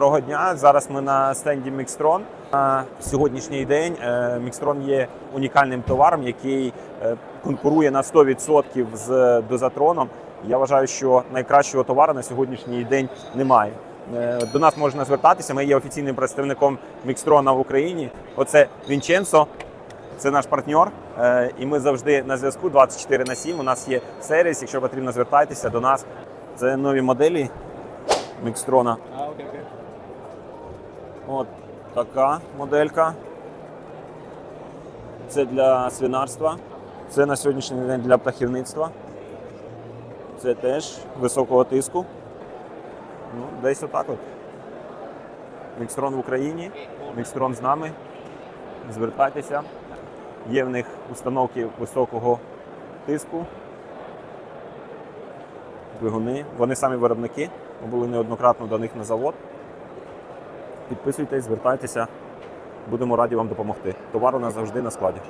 Доброго дня. Зараз ми на стенді Мікстрон. На сьогоднішній день е, Мікстрон є унікальним товаром, який е, конкурує на 100% з дозатроном. Я вважаю, що найкращого товару на сьогоднішній день немає. Е, До нас можна звертатися. Ми є офіційним представником Мікстрона в Україні. Оце Вінченцо. Це наш партнер, і ми завжди на зв'язку 24 на 7. У нас є сервіс. Якщо потрібно, звертайтеся до нас. Це нові моделі Мікстрона. От така моделька. Це для свинарства. Це на сьогоднішній день для птахівництва. Це теж високого тиску. Ну, десь отак от. Мікстрон в Україні. Мікстрон з нами. Звертайтеся. Є в них установки високого тиску. Двигуни. Вони самі виробники. Ми були неоднократно до них на завод. Підписуйтесь, звертайтеся. Будемо раді вам допомогти. Товар у нас завжди на складі.